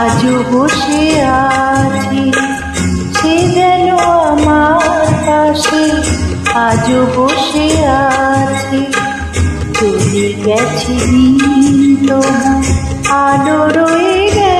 আজও বসে আছি। সে আমার পাশে আজও বসে আছি। চলে গেছি তবু আলো রয়ে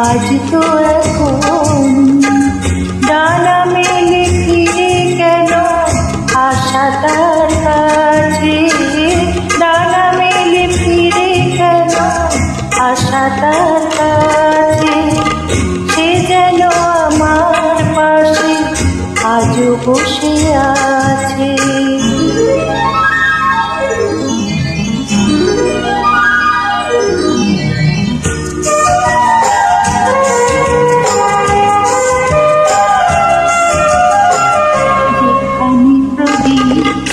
আজ তো এখন ডানা মেলে ফিরে কেন? আশা তার কাছে ডানা মেলে ফিরে কেন? আশা তার কাছে সে যেন আমার পাশে আজও বসে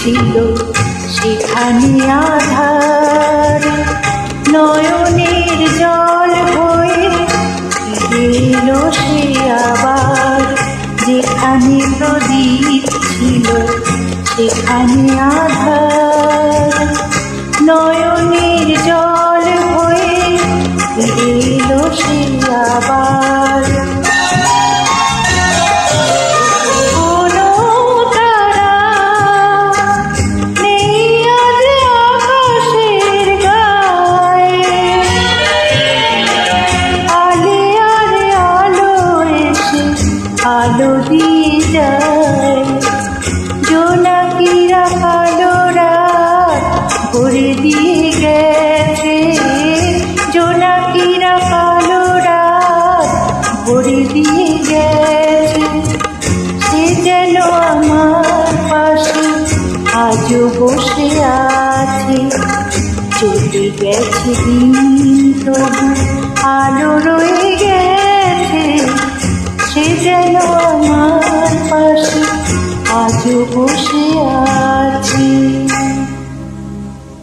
ছিল সেখানে আধার নয়নের জল হয়ে গেল সে আবার। যেখানে প্রদীপ ছিল সেখানে আধার যায়। জোনাকিরা কালো রাত ভরে দিয়ে গেছে। জোনাকিরা কালো রাত ভরে দিয়ে গেছে। সে যেন আমার পাশে আজও বসে আছে। চলে গেছে দিন তবু আলো আজও বসে